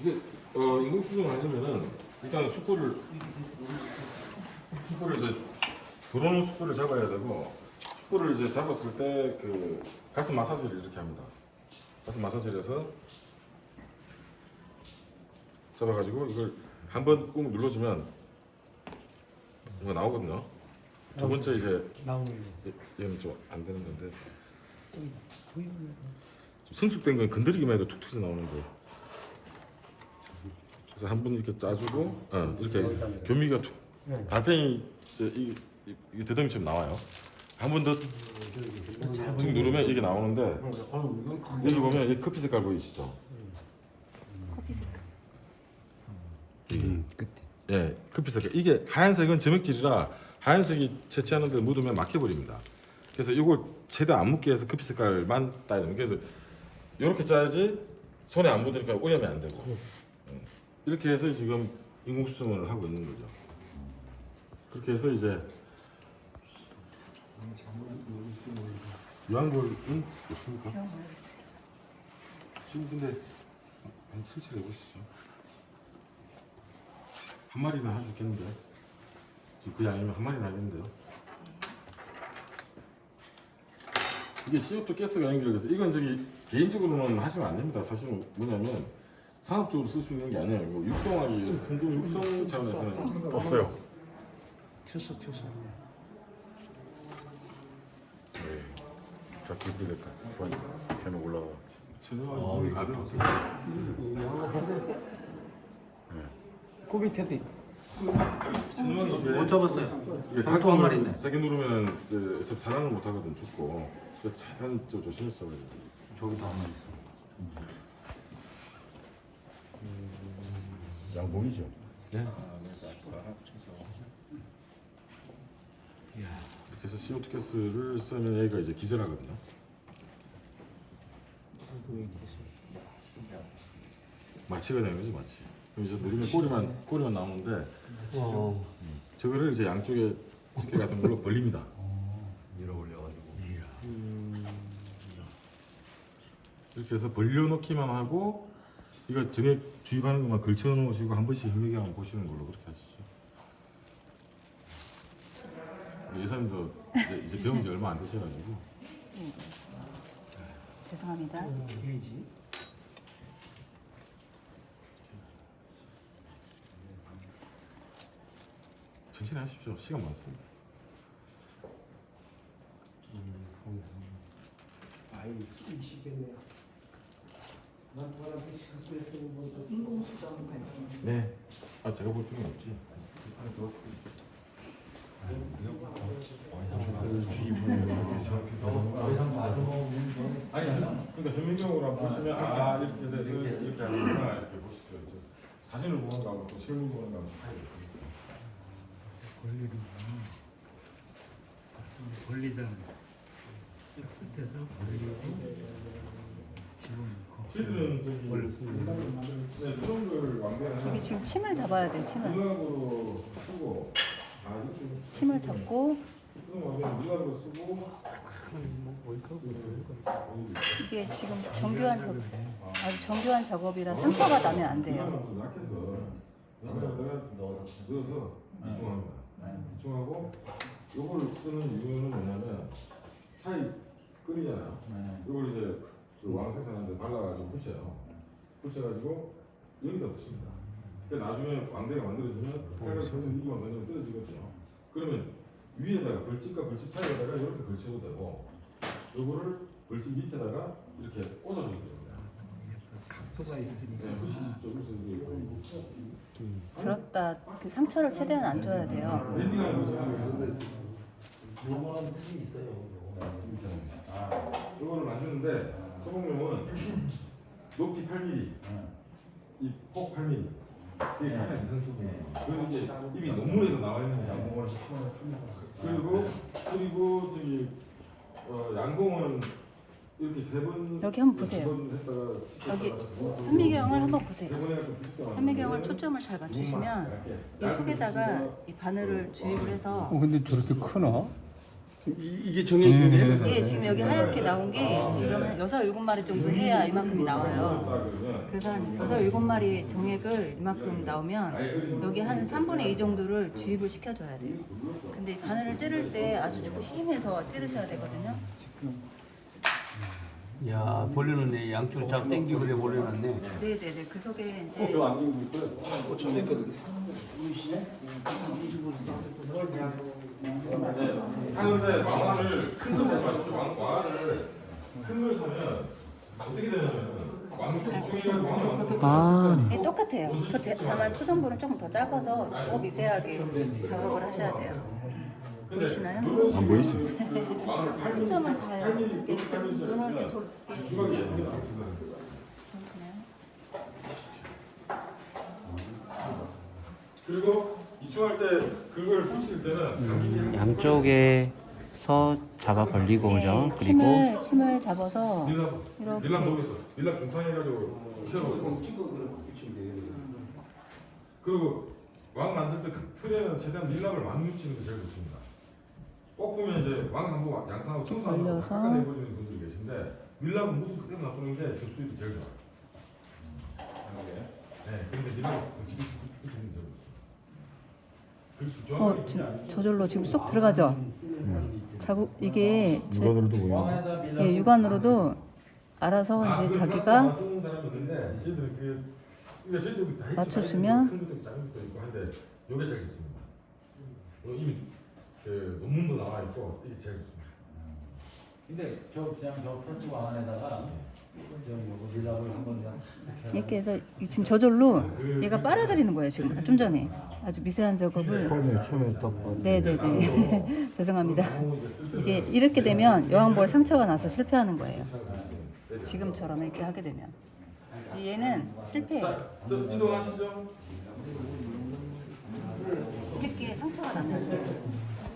이제 어, 인공 수정을 하려면은 일단 숯불을 숯불을 이제 들어오는 숯불을 잡아야 되고 숯불을 이제 잡았을 때 그 가스 마사지를 이렇게 합니다. 가스 마사지를 해서 잡아가지고 이걸 한 번 꾹 눌러주면 이거 나오거든요. 두 번째 이제 나오는 얘는 좀 안 되는 건데 좀 성숙된 건 건드리기만 해도 툭 튀어 나오는데 그래서 한 번 이렇게 짜주고 어, 이렇게 교미가 툭 네. 달팽이 이제 이, 이, 이 대동이처럼 나와요 한 번 더 툭 누르면 이게 나오는데 여기 보면 이 커피 색깔 보이시죠? 커피 색깔. 음, 끝에. 예, 커피 색깔. 이게 하얀색은 점액질이라 하얀색이 채취하는 데 묻으면 막혀버립니다. 그래서 이걸 최대한 안 묻게 해서 커피 색깔만 따야 됩니다. 그래서 이렇게 짜야지 손에 안 묻으니까 오염이 안 되고 예. 이렇게 해서 지금 인공수정을 하고 있는 거죠. 그렇게 해서 이제 유황볼은 없습니까? 지금 근데 한 설치를 해보시죠. 한 마리는 할 수 있겠는데 지금 그 양이면 한 마리는 하겠는데요. 이게 CO2 가스가 연결돼서 이건 저기 개인적으로는 하시면 안 됩니다. 사실은 뭐냐면 상업적으로 쓸 수 있는 게 아니에요. 뭐 육종하기 위해서 품종 육성 차원에서는 없어요. 튀었어 튀었어. 네. 자, 기분이 될까? 걔는 올라가. 전혀 가벼워서 그 밑에도 있- 전혀 이게 못 잡았어요. 이게 한 마리 있네. 세게 누르면 이제 어차피 못 하거든 죽고 그래서 최대한 좀 써야 돼요. 저기도 한 마리 있어. 양봉이죠. 네. 이렇게 해서 CO2 가스를 쓰면 얘가 이제 기절하거든요. 마취가 되는 거지 마취. 그럼 이제 누르면 꼬리만 꼬리만 나오는데 어. 저거를 이제 양쪽에 집게 같은 걸로 벌립니다. 밀어 올려가지고. 해서 벌려놓기만 하고 이거 정액 주입하는 것만 걸쳐 놓으시고 한 번씩 현미경을 보시는 걸로 그렇게 하시죠. 예산도 이제, 이제 배운 지 얼마 안 되셔가지고 죄송합니다. 해야지. 천천히 하십시오. 시간 많습니다. 아이 이시겠네요. 난 사람한테 시켰을 때 뭐. 인공수정 과정. 네. 아 제가 볼 필요는 없지. 아니 그러니까 현미경으로 한번 보시면 아 이렇게 돼서 이렇게 하는구나 이렇게 보시죠. 이제 사진을 보는 거하고 또 실물 보는 거하고 차이가 있습니다. 권리를 권리잖아. 끝에서 권리고 저희들은 저기 네, 그런 걸 완벽한 여기 지금 침을 잡아야 돼. 침을. 미각으로 쓰고 아 침을 잡고 완벽한 미각으로 쓰고 이게 지금 정교한 작업, 아주 정교한 작업이라 상처가 나면 안 돼요. 좀 약해서 넣어서 이중합니다. 이중하고 요걸 쓰는 이유는 뭐냐면 사이 끓이잖아요. 이걸 이제 그 왕생선한테 발라가지고 붙여요. 붙여가지고 여기다 붙입니다. 그러니까 나중에 왕대가 만들어지면 칼같이 해서 이기만 던지면 떨어지거든요. 그러면 위에다가 벌집과 벌집 사이에다가 이렇게 걸쳐도 되고 요거를 벌집 밑에다가 이렇게 꽂아줘도 됩니다. 각도가 네, 있으니까. 후시 쪽에서 이게 들었다 그 상처를 최대한 안 줘야 돼요. 랜딩하는 거죠. 요거는 틀이 있어요. 이거를 만드는데 소금용은 높이 8mm, 이폭 8mm. 이게 가장 이상적이에요. 그리고 이제 입이 논문에도 나와 있는 양봉을 그리고 그리고 저기 어, 양봉은 이렇게 세 번. 여기 한번 보세요. 여기 현미경을 한번 보세요. 현미경을 초점을 잘 맞추시면 이 속에다가 이 바늘을 주입을 해서 어 근데 저렇게 크나? 이, 이게 정해진 거예요? 예, 지금 여기 하얗게 나온 게 지금 한 여섯 일곱 마리 정도 해야 이만큼이 나와요. 그래서 한 여섯 일곱 마리 정액을 이만큼 나오면 여기 한 3분의 2 정도를 주입을 시켜줘야 돼요. 근데 바늘을 찌를 때 아주 조금 심해서 찌르셔야 되거든요. 야 벌려놨네 양쪽을 쫙 당기고 그래 벌려놨네 네네네. 그 속에 이제 사는데 왕화를 큰 걸 사죠. 왕 왕화를 큰 걸 사면 어떻게 되냐면 왕 중에 왕화 아. 예, 똑같아요. 그 대- 다만 토종볼은 조금 더 작아서 더 미세하게 작업을 하셔야 돼요. 보이시나요? 안 보이지? 초점을 잘 이렇게 눈을 이렇게 돌게. 보이시나요? 그리고 이충할 때 그걸 붙일 때는 감기 양쪽에서 잡아 벌리고 그죠? 네, 그리고 침을 침을 잡아서 밀랍 이렇게. 밀랍 모르겠어. 밀랍 중탕 해가지고 키워놓고 그리고 왕 만들 때 그 틀에는 최대한 밀랍을 많이 묻히는 게 제일 좋습니다. 꼭 보면 이제 왕 한번 양상하고 청소하고 걸려서. 깎아내버리는 분들이 계신데 밀랍은 묻은 그대로 놔두는 게 접수율이 제일 좋아요. 네, 근데 밀랍 붙이는 게 제일 좋습니다. 글씨 어, 지금 저절로 지금 쏙 들어가죠. 자국 이게 제, 누가들도 보이네. 예, 육안으로도 알아서 아, 이제 그 자기가 그 그러니까 있죠. 맞춰주면 요게 제일 좋습니다. 요 이미 그 논문도 나와 있고 이게 제일 좋습니다. 근데 저 그냥 저 플라스틱 왕 안에다가 한번 그냥 이렇게 해서 이- 지금 저절로 얘가 빨아들이는 거예요 지금 좀 전에 아주 미세한 작업을 처음에 처음에 딱 봐. 네네네 죄송합니다 너무 이제 쓸 때는 이게 이렇게 되면 여왕볼 상처가 나서 실패하는 거예요 네. 지금처럼 이렇게 하게 되면. 얘는 실패해요. 이동하시죠. 이렇게 상처가 나면